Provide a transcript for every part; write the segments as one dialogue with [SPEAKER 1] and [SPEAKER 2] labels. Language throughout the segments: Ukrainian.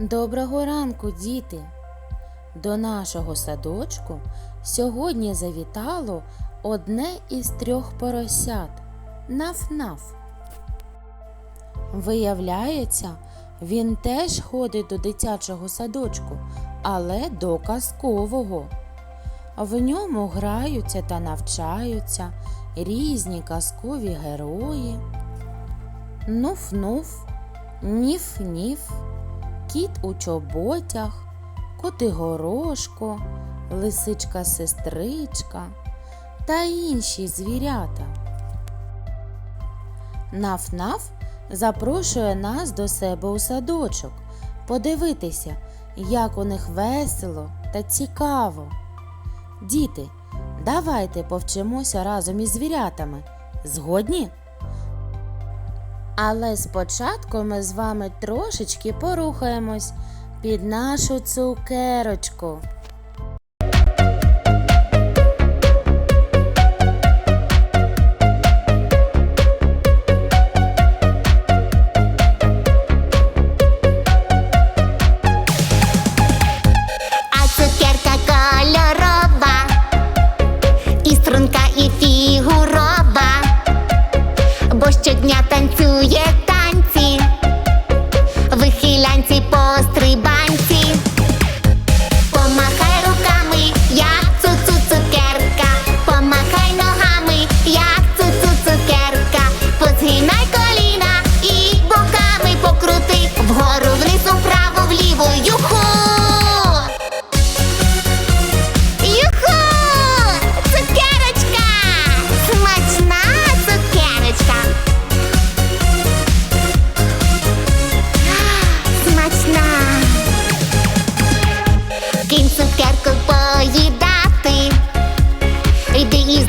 [SPEAKER 1] Доброго ранку, діти! До нашого садочку сьогодні завітало одне із трьох поросят Наф-наф. Виявляється, він теж ходить до дитячого садочку, але до казкового. В ньому граються та навчаються різні казкові герої. Нуф-нуф, ніф-ніф, кіт у чоботях, котигорошко, лисичка-сестричка та інші звірята. Наф-наф запрошує нас до себе у садочок подивитися, як у них весело та цікаво. Діти, давайте повчимося разом із звірятами. Згодні? Але спочатку ми з вами трошечки порухаємось під нашу цукерочку.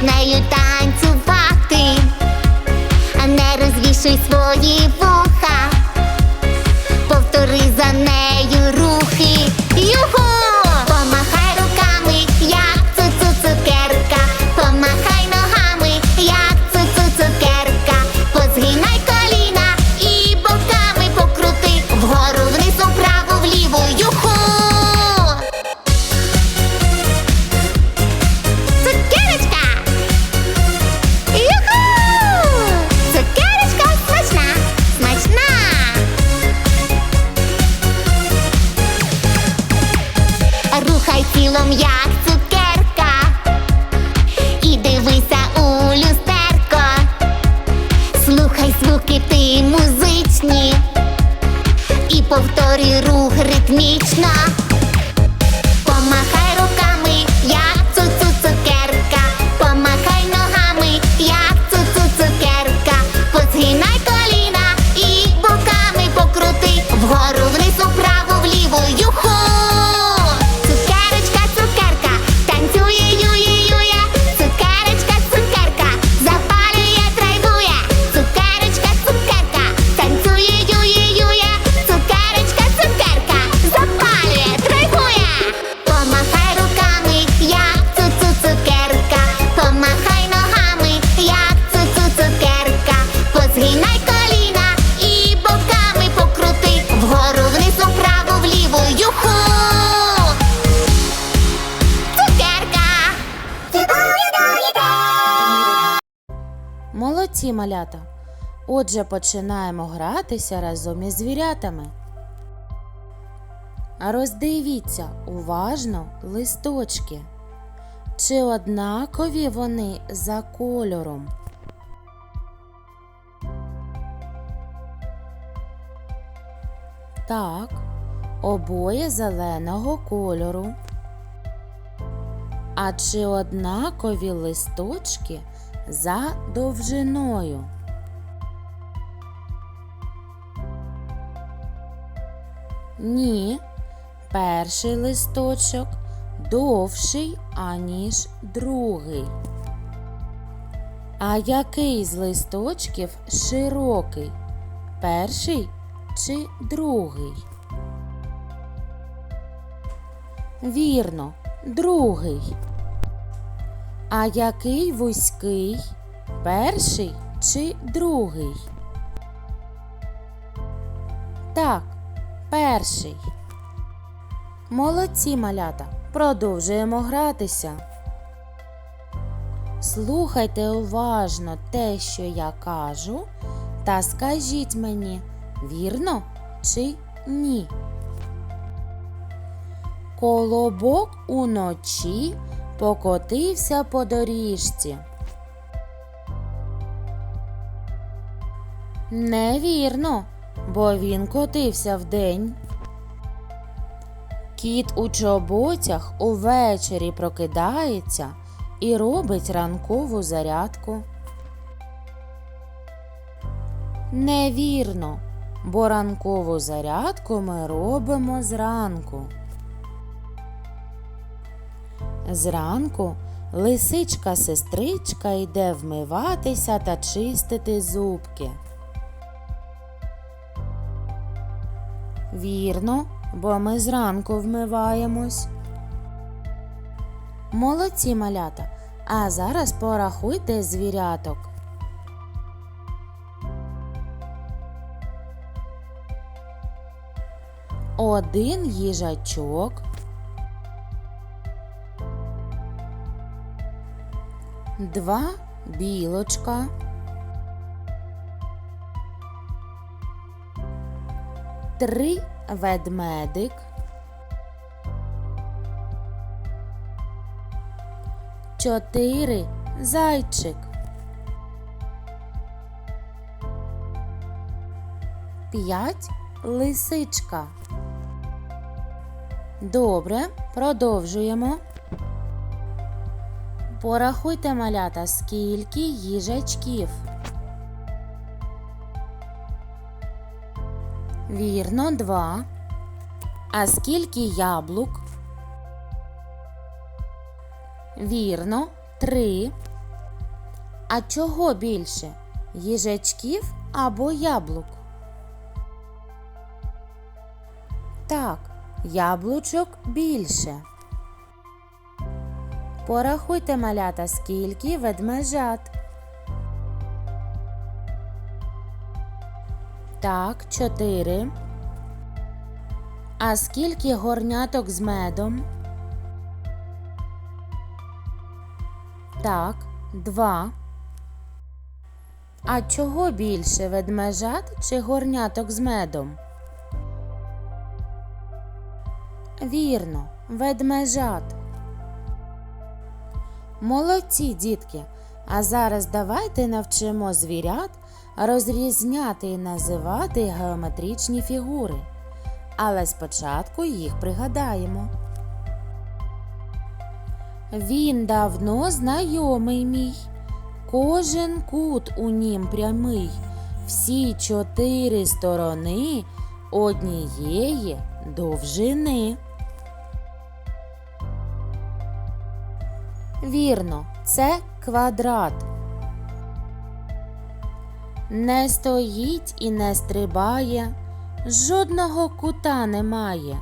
[SPEAKER 2] Нею танцювати, а не розвішуй свої вуха, тілом, як цукерка, і дивися у люстерко. Слухай звуки ти музичні, і повторюй рух ритмічно.
[SPEAKER 1] Молодці малята! Отже, починаємо гратися разом із звірятами. Роздивіться уважно листочки. Чи однакові вони за кольором? Так, обоє зеленого кольору. А чи однакові листочки за довжиною? Ні, перший листочок довший, аніж другий. А який з листочків широкий? Перший чи другий? Вірно, другий. А який вузький? Перший чи другий? Так, перший. Молодці малята, продовжуємо гратися. Слухайте уважно те, що я кажу, та скажіть мені, вірно чи ні. Колобок уночі покотився по доріжці. Невірно, бо він котився вдень. Кіт у чоботях увечері прокидається і робить ранкову зарядку. Невірно, бо ранкову зарядку ми робимо зранку. Зранку лисичка сестричка йде вмиватися та чистити зубки. Вірно, бо ми зранку вмиваємось. Молодці малята. А зараз порахуйте звіряток. Один їжачок. Два білочка. Три ведмедик. Чотири зайчик. П'ять лисичка. Добре, продовжуємо. Порахуйте малята, скільки їжачків. Вірно, два. А скільки яблук? Вірно, три. А чого більше? Їжачків або яблук? Так, яблучок більше. Порахуйте малята, скільки ведмежат. Так, чотири. А скільки горняток з медом? Так, два. А чого більше ведмежат чи горняток з медом? Вірно, ведмежат. Молодці, дітки. А зараз давайте навчимо звірят розрізняти і називати геометричні фігури. Але спочатку їх пригадаємо. Він давно знайомий мій, кожен кут у нім прямий, всі чотири сторони однієї довжини. Вірно, це квадрат. Не стоїть і не стрибає, жодного кута немає.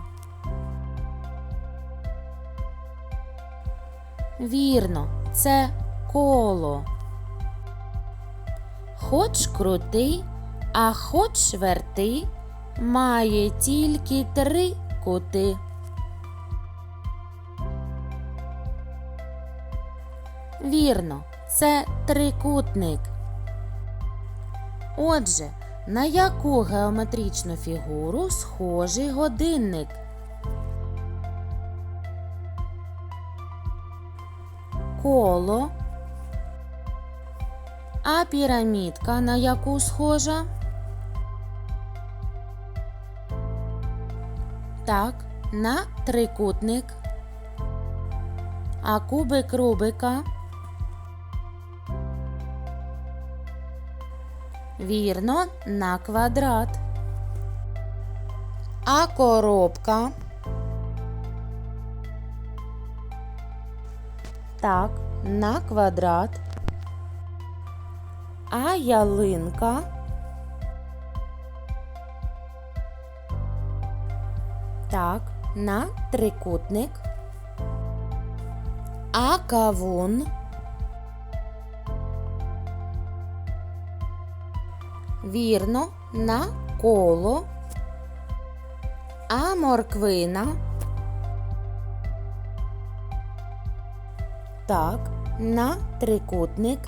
[SPEAKER 1] Вірно, це коло. Хоч крути, а хоч верти, має тільки три кути. Вірно, це трикутник. Отже, на яку геометричну фігуру схожий годинник? Коло. А пірамідка на яку схожа? Так, на трикутник. А кубик Рубика? Вірно, на квадрат. А коробка? Так, на квадрат. А ялинка? Так, на трикутник. А кавун? вірно, на коло, а морквина. Так, на трикутник,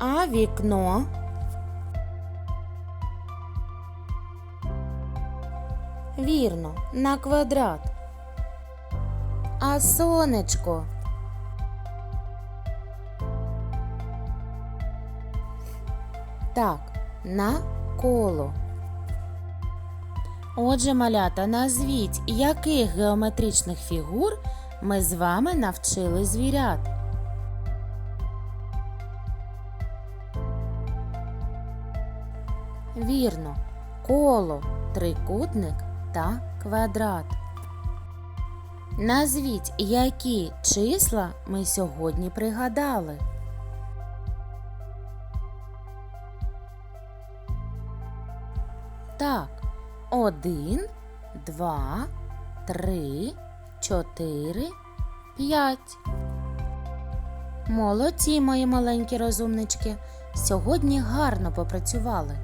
[SPEAKER 1] а вікно. Вірно, на квадрат. А сонечко. Так, на коло. Отже, малята, назвіть, яких геометричних фігур ми з вами навчили звірят. Вірно, коло, трикутник та квадрат. Назвіть, які числа ми сьогодні пригадали. Так, один, два, три, чотири, п'ять. Молодці, мої маленькі розумнички. Сьогодні гарно попрацювали.